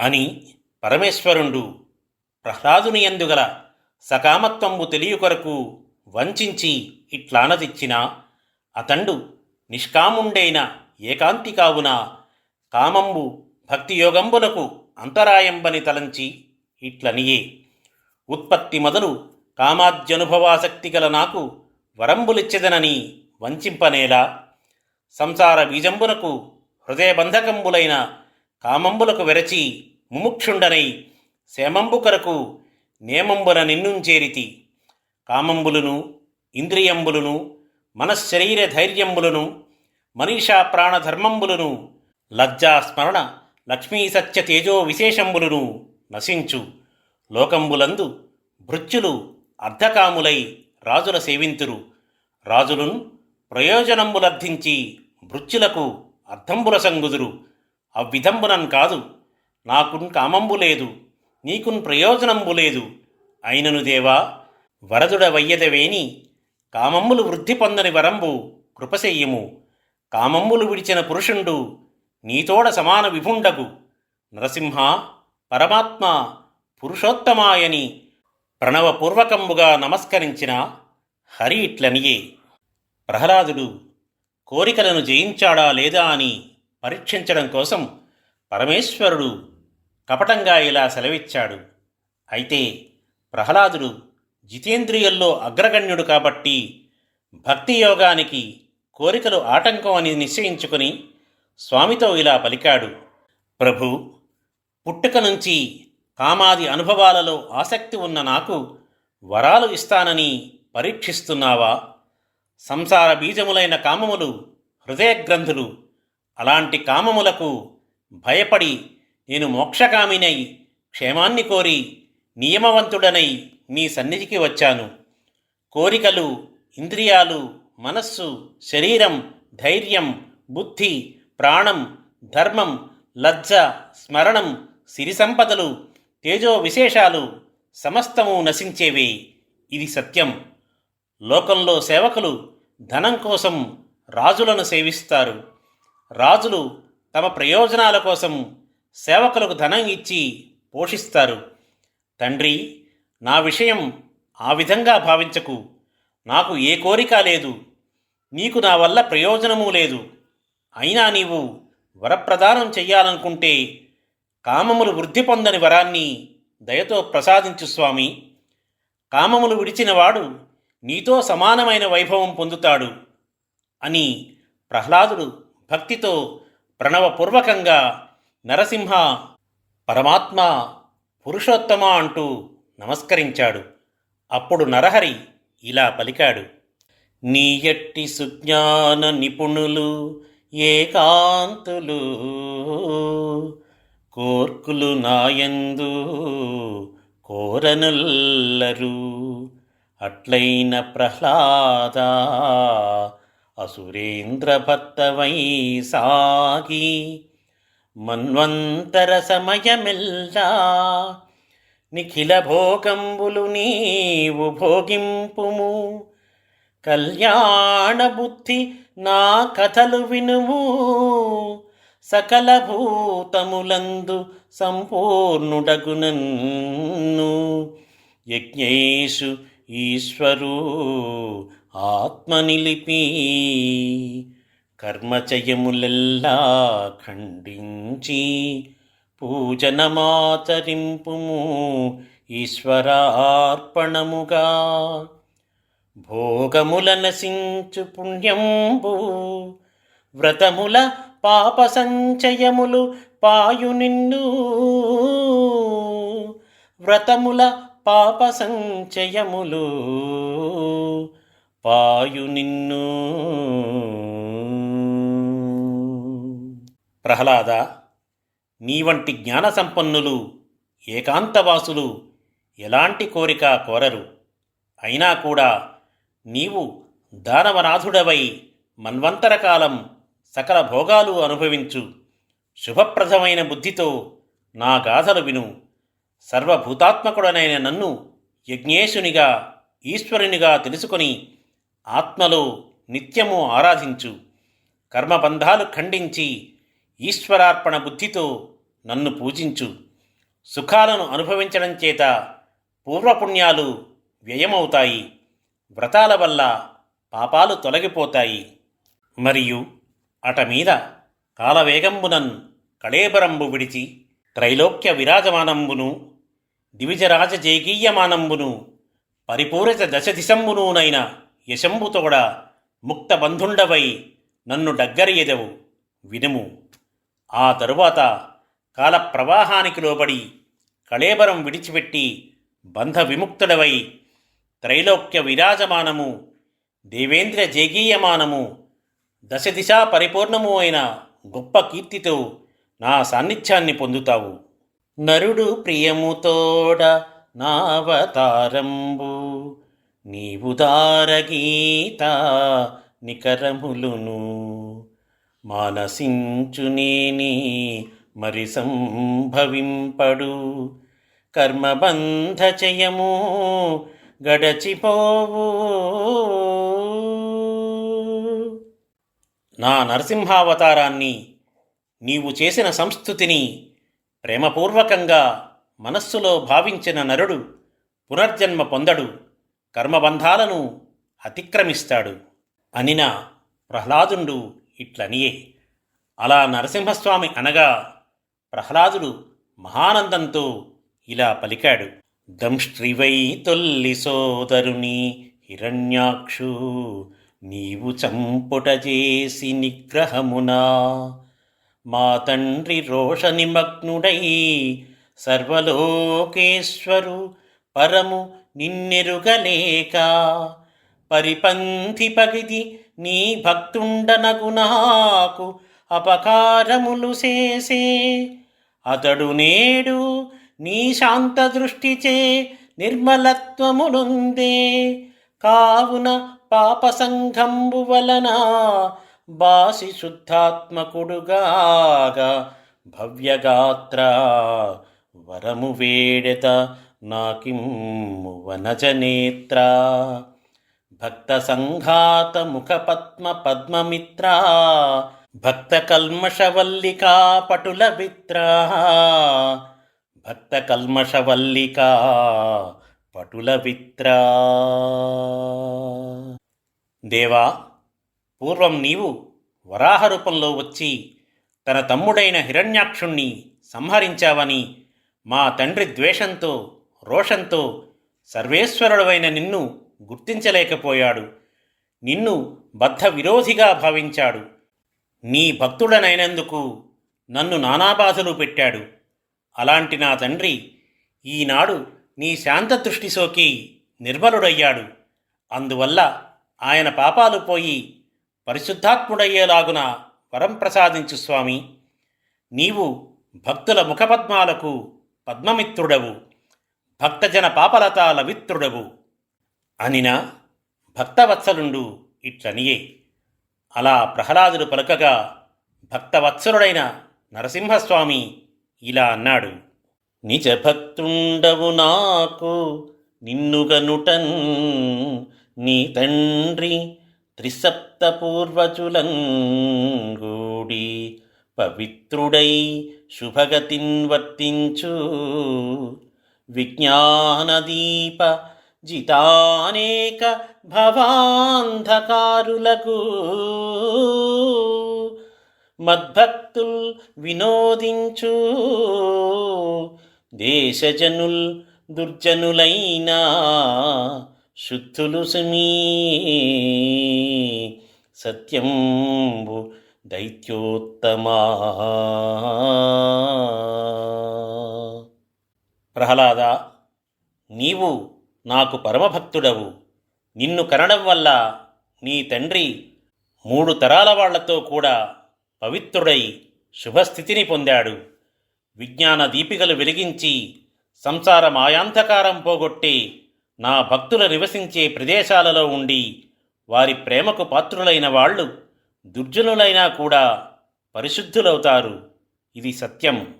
అని పరమేశ్వరుండు ప్రహ్లాదుని ఎందుగల సకామత్వంబు తెలియకొరకు వంచించి ఇట్లానదిచ్చిన అతండు నిష్కాముండైన ఏకాంతి కావున కామంబు భక్తియోగంబులకు అంతరాయంబని తలంచి ఇట్లనియే. ఉత్పత్తి మొదలు కామాద్యనుభవాసక్తి గల నాకు వరంబులిచ్చెదనని వంచింపనేలా. సంసార బీజంబునకు హృదయబంధకంబులైన కామంబులకు వెరచి ముముక్షుండనై సేమంబు కొరకు నేమంబుల నిన్నుంచేరితి. కామంబులును ఇంద్రియంబులును మనశ్శరీర ధైర్యంబులను మనీషా ప్రాణధర్మంబులను లజ్జా స్మరణ లక్ష్మీ సత్య తేజో విశేషంబులను నశించు. లోకంబులందు భృత్యులు అర్ధకాములై రాజుల సేవింతురు. రాజులను ప్రయోజనంబులర్థించి భృత్యులకు అర్థంబుల సంగుదురు. అవ్విధంబునన్ కాదు. నాకున్ కామంబు లేదు నీకున్ ప్రయోజనంబు లేదు. అయినను దేవా వరదుడ వయ్యదవేని కామమ్ములు వృద్ధి పొందని వరంబు కృపశెయ్యము. కామమ్ములు విడిచిన పురుషుండు నీతోడ సమాన విభుండగు. నరసింహ పరమాత్మ పురుషోత్తమాయని ప్రణవపూర్వకంబుగా నమస్కరించిన హరి ఇట్లనియే. ప్రహ్లాదుడు కోరికలను జయించాడా లేదా అని పరీక్షించడం కోసం పరమేశ్వరుడు కపటంగా ఇలా సెలవిచ్చాడు. అయితే ప్రహ్లాదుడు జితేంద్రియుల్లో అగ్రగణ్యుడు కాబట్టి భక్తి యోగానికి కోరికలు ఆటంకం అని నిశ్చయించుకుని స్వామితో ఇలా పలికాడు. ప్రభు పుట్టుక నుంచి కామాది అనుభవాలలో ఆసక్తి ఉన్న నాకు వరాలు ఇస్తానని పరీక్షిస్తున్నావా? సంసార బీజములైన కామములు హృదయగ్రంథులు అలాంటి కామములకు భయపడి నేను మోక్షకామినై క్షేమాన్ని కోరి నియమవంతుడనై నీ సన్నిధికి వచ్చాను. కోరికలు ఇంద్రియాలు మనస్సు శరీరం ధైర్యం బుద్ధి ప్రాణం ధర్మం లజ్జ స్మరణం సిరి సంపదలు తేజో విశేషాలు సమస్తము నశించేవే. ఇది సత్యం. లోకంలో సేవకులు ధనం కోసం రాజులను సేవిస్తారు. రాజులు తమ ప్రయోజనాల కోసం సేవకులకు ధనం ఇచ్చి పోషిస్తారు. తండ్రి నా విషయం ఆ విధంగా భావించకు. నాకు ఏ కోరిక లేదు. నీకు నా వల్ల ప్రయోజనమూ లేదు. అయినా నీవు వరప్రదానం చెయ్యాలనుకుంటే కామములు వృద్ధి పొందని వరాన్ని దయతో ప్రసాదించు స్వామి. కామములు విడిచినవాడు నీతో సమానమైన వైభవం పొందుతాడు అని ప్రహ్లాదుడు భక్తితో ప్రణవపూర్వకంగా నరసింహ పరమాత్మ పురుషోత్తమ అంటూ నమస్కరించాడు. అప్పుడు నరహరి ఇలా పలికాడు. నీ ఎట్టి సుజ్ఞాన నిపుణులు ఏకాంతులు కోర్కులు నాయందు కోరనుల్లరు. అట్లైన ప్రహ్లాదా అసురేంద్ర భక్తవై సాగి మన్వంతర సమయమెల్లా నిఖిల భోగంబులు నీవు భోగింపుము. కళ్యాణ బుద్ధి నా కథలు వినుము. సకల భూతములందు సంపూర్ణుడగునన్ను. యజ్ఞేషు ఈశ్వరు ఆత్మనిలిపి కర్మచయములెల్లా ఖండించి పూజనమాచరింపుము ఈశ్వరార్పణముగా. భోగముల నశించు పుణ్యంబు వ్రతముల పాప సంచయములు పాయు నిన్ను. వ్రతముల పాప సంచయములు పాయు నిన్ను. ప్రహ్లాద నీ వంటి జ్ఞాన సంపన్నులు ఏకాంతవాసులు ఎలాంటి కోరిక కోరరు. అయినా కూడా నీవు దానవనాథుడవై మన్వంతరకాలం సకల భోగాలు అనుభవించు. శుభప్రదమైన బుద్ధితో నా గాథలు విను. సర్వభూతాత్మకుడనైన నన్ను యజ్ఞేశునిగా ఈశ్వరునిగా తెలుసుకొని ఆత్మలో నిత్యము ఆరాధించు. కర్మబంధాలు ఖండించి ఈశ్వరార్పణ బుద్ధితో నన్ను పూజించు. సుఖాలను అనుభవించడం చేత పూర్వపుణ్యాలు వ్యయమవుతాయి. వ్రతాల వల్ల పాపాలు తొలగిపోతాయి. మరియు అటమీద కాలవేగంబునన్ కళేబరంబు విడిచి త్రైలోక్య విరాజమానంబును దివిజరాజ జైగీయమానంబును పరిపూరిత దశ దిశంబునూనైన యశంబుతోడ ముక్తబంధుండవై నన్ను డగ్గరియదవు వినుము. ఆ తరువాత కాల ప్రవాహానికి లోబడి కళేబరం విడిచిపెట్టి బంధ విముక్తుడవై త్రైలోక్య విరాజమానము దేవేంద్ర జేగీయమానము దశదిశా పరిపూర్ణము అయిన గొప్ప కీర్తితో నా సాన్నిధ్యాన్ని పొందుతావు. నరుడు ప్రియముతోడ నావతారంబు నీవు దారగీత నికరములును మానసించునేని మరి సంభవింపడు. కర్మబంధ చేయము గడచిపోవు. నా నరసింహావతారాన్ని నీవు చేసిన సంస్థుతిని ప్రేమపూర్వకంగా మనస్సులో భావించిన నరుడు పునర్జన్మ పొందడు. కర్మబంధాలను అతిక్రమిస్తాడు. అనిన ప్రహ్లాదుండు ఇట్లనియే. అలా నరసింహస్వామి అనగా ప్రహ్లాదుడు మహానందంతో ఇలా పలికాడు. దంష్ట్రివై తొల్లి సోదరుని హిరణ్యాక్షు నీవు చంపుట చేసి నిగ్రహమునా మా తండ్రి రోషనిమగ్నుడై సర్వలోకేశ్వరు పరము నిన్నెరుగలేక పరిపంథి పగిది నీ భక్తుండనగు నాకు అపకారములు చేసే. అతడు నేడు నీ శాంత దృష్టిచే నిర్మలత్వములుందే. కావున పాప సంఘంబు వలన బాసి శుద్ధాత్మకుడుగాగా భవ్యగాత్ర వరము వేడెత నాకిమ్ము వనజనేత్ర. భక్త సంఘాత పద్మమిత్ర పటుల విత్ర భక్తకల్మషవల్లికా పటుల విత్రా దేవా పూర్వం నీవు వరాహ రూపంలో వచ్చి తన తమ్ముడైన హిరణ్యాక్షుణ్ణి సంహరించావని మా తండ్రి ద్వేషంతో రోషంతో సర్వేశ్వరుడవైన నిన్ను గుర్తించలేకపోయాడు. నిన్ను బద్ధ విరోధిగా భావించాడు. నీ భక్తుడనైనందుకు నన్ను నానాబాధలు పెట్టాడు. అలాంటి నా తండ్రి ఈనాడు నీ శాంత దృష్టి సోకి నిర్మలుడయ్యాడు. అందువల్ల ఆయన పాపాలు పోయి పరిశుద్ధాత్ముడయ్యేలాగున వరం ప్రసాదించు స్వామి. నీవు భక్తుల ముఖపద్మాలకు పద్మమిత్రుడవు. భక్తజన పాపలతాల విత్రుడవు అనినా భక్తవత్సలుండు ఇట్లనియే అలా ప్రహ్లాదుడు పలకగా భక్తవత్సలుడైన నరసింహస్వామి ఇలా అన్నాడు నిజ భక్తుండవు నాకు నిన్నుగనుటన్ నీ తండ్రి త్రిసప్త పూర్వజులంగూడి పవిత్రుడై శుభగతిన్ వర్తించు విజ్ఞానదీప జితానేక భవాంధకారులకు. మద్భక్తుల్ వినోదించు దేశజనుల్ దుర్జనులైనా శుద్ధులు సుమీ సత్యంబు దైత్యోత్తమా. ప్రహ్లాద నీవు నాకు పరమభక్తుడవు. నిన్ను కనడం వల్ల నీ తండ్రి మూడు తరాల వాళ్ళతో కూడా పవిత్రుడై శుభస్థితిని పొందాడు. విజ్ఞాన దీపికలు వెలిగించి సంసార మాయాంధకారం పోగొట్టి నా భక్తులు నివసించే ప్రదేశాలలో ఉండి వారి ప్రేమకు పాత్రులైన వాళ్ళు దుర్జనులైనా కూడా పరిశుద్ధులవుతారు. ఇది సత్యం.